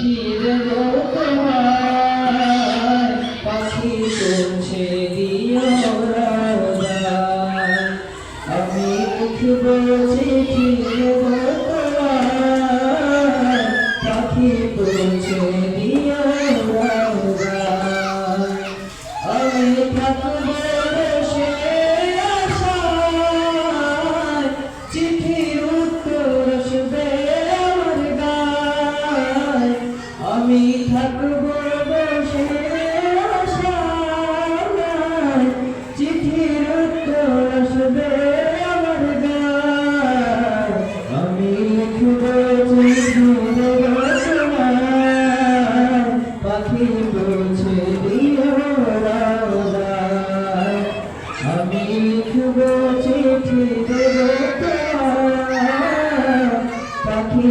ফিরবো তোমার পাখি পৌঁছে দিও আমি উঠবো চিঠি লিখবে চিঠি দেবে পাখি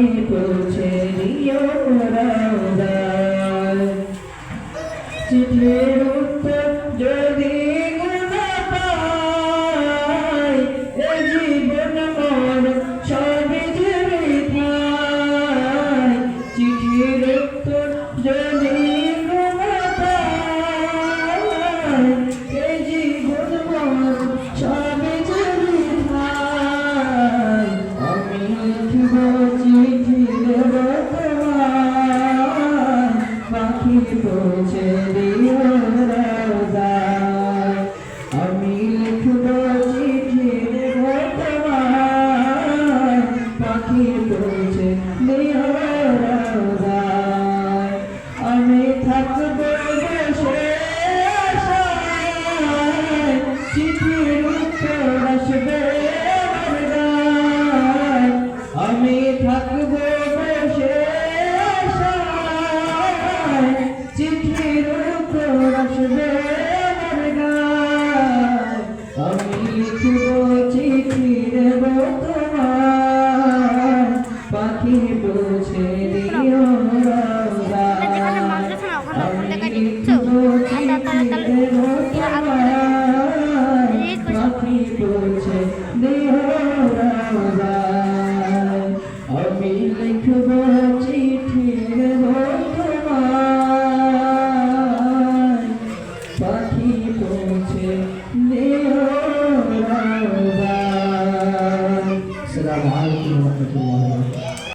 আমি করেছে পাখি পড়েছে আমি থাকব বসে চিঠির উত্তর আসবে আমি থাকব আমি লিখব চিঠি